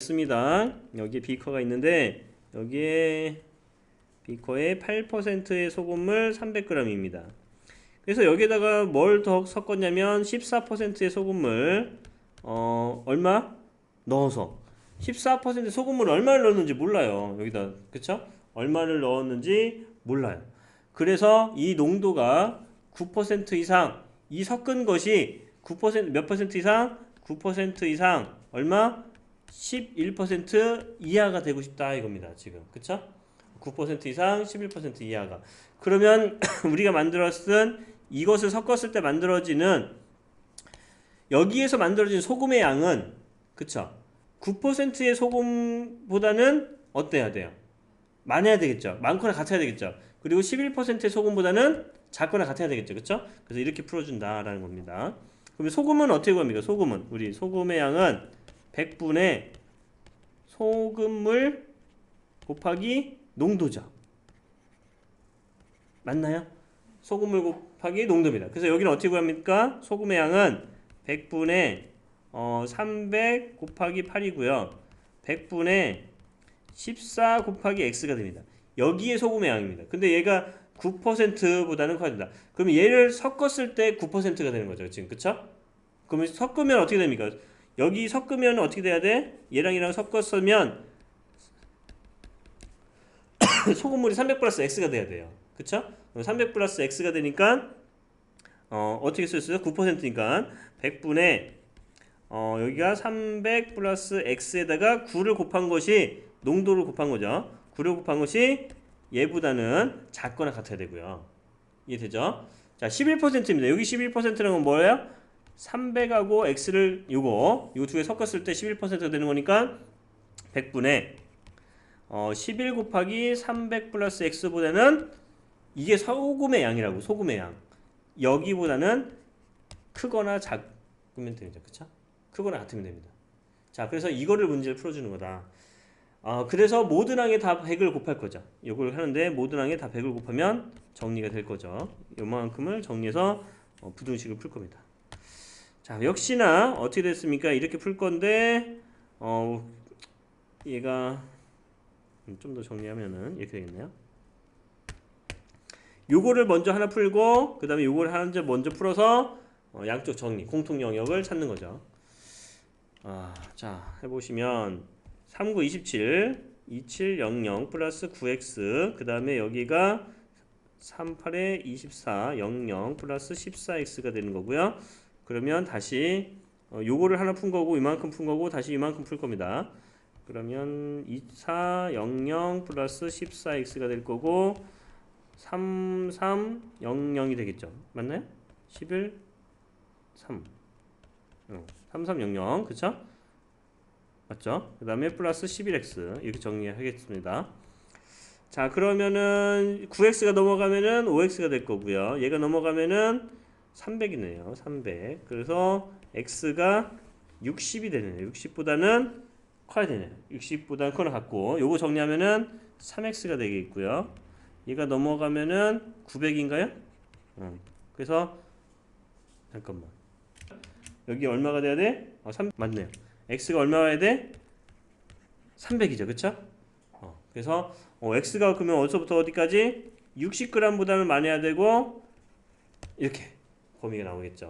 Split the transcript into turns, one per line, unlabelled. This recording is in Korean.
있습니다. 여기 비커가 있는데 여기에 비커에 8%의 소금물 300g입니다. 그래서 여기에다가 뭘 더 섞었냐면 14%의 소금물 어 얼마 넣어서 14% 소금물 얼마를 넣었는지 몰라요. 여기다 그쵸? 얼마를 넣었는지 몰라요. 그래서 이 농도가 9% 이상 이 섞은 것이 9%몇 퍼센트 이상 9% 이상 얼마 11% 이하가 되고 싶다 이겁니다. 지금 그쵸? 9% 이상 11% 이하가 그러면 우리가 만들었은 이것을 섞었을 때 만들어지는 여기에서 만들어진 소금의 양은 그쵸? 9%의 소금보다는 어때야 돼요? 많아야 되겠죠. 많거나 같아야 되겠죠. 그리고 11%의 소금보다는 작거나 같아야 되겠죠. 그쵸? 그래서 이렇게 풀어준다라는 겁니다. 그러면 소금은 어떻게 구합니까? 소금은 우리 소금의 양은 100분의 소금물 곱하기 농도죠. 맞나요? 소금물 곱하기 농도입니다. 그래서 여기는 어떻게 구합니까? 소금의 양은 100분의 어, 300 곱하기 8이고요. 100분의 14 곱하기 x가 됩니다. 여기에 소금의 양입니다. 근데 얘가 9%보다는 커야 된다. 그럼 얘를 섞었을 때 9%가 되는 거죠. 지금 그쵸? 그러면 섞으면 어떻게 됩니까? 여기 섞으면 어떻게 돼야 돼? 얘랑 얘랑 섞었으면 소금물이 300 플러스 x가 돼야 돼요. 그쵸? 300 플러스 x가 되니까 어, 어떻게 쓸 수 있어요? 9%니까 100분의 어, 여기가 300 플러스 x에다가 9를 곱한 것이 농도를 곱한 거죠. 9를 곱한 것이 얘보다는 작거나 같아야 되고요. 이해되죠? 자, 11%입니다. 여기 11%라는 건 뭐예요? 300하고 x를 요거 요두 개 섞었을 때 11%가 되는 거니까 100분의 어, 11 곱하기 300 플러스 x보다는 이게 소금의 양이라고 소금의 양. 여기보다는 크거나 작으면 됩니다 그쵸? 크거나 같으면 됩니다. 자 그래서 이거를 문제를 풀어주는 거다. 어, 그래서 모든 항에 다 100을 곱할 거죠. 이걸 하는데 모든 항에 다 100을 곱하면 정리가 될 거죠. 요만큼을 정리해서 어, 부등식을 풀 겁니다 자 역시나 어떻게 됐습니까? 이렇게 풀 건데 어 얘가 좀 더 정리하면은 이렇게 되겠네요. 요거를 먼저 하나 풀고 그 다음에 요거를 하나 먼저 풀어서 어, 양쪽 정리 공통 영역을 찾는 거죠. 아, 자 해보시면 39 27 2700 플러스 9x 그 다음에 여기가 38에 24 00 플러스 14x가 되는 거고요 그러면 다시 어, 요거를 하나 푼 거고 이만큼 푼 거고 다시 이만큼 풀 겁니다. 그러면 2400 플러스 14x가 될 거고 3300이 되겠죠. 맞나요? 11 3 어, 3300 그쵸? 맞죠? 그 다음에 플러스 11x 이렇게 정리하겠습니다. 자 그러면은 9x가 넘어가면은 5x가 될 거고요. 얘가 넘어가면은 300이네요. 300. 그래서 x가 60이 되네요. 60보다는 커야 되네요. 60보다는 커나 같고 요거 정리하면은 3x가 되겠고요. 얘가 넘어가면은 900인가요? 어. 그래서 잠깐만. 여기 얼마가 돼야 돼? 어, 3 맞네요. x가 얼마여야 돼? 300이죠. 그쵸? 어. 그래서 어, x가 그러면 어디서부터 어디까지? 60g보다는 많이 해야 되고 이렇게 범위가 나오겠죠.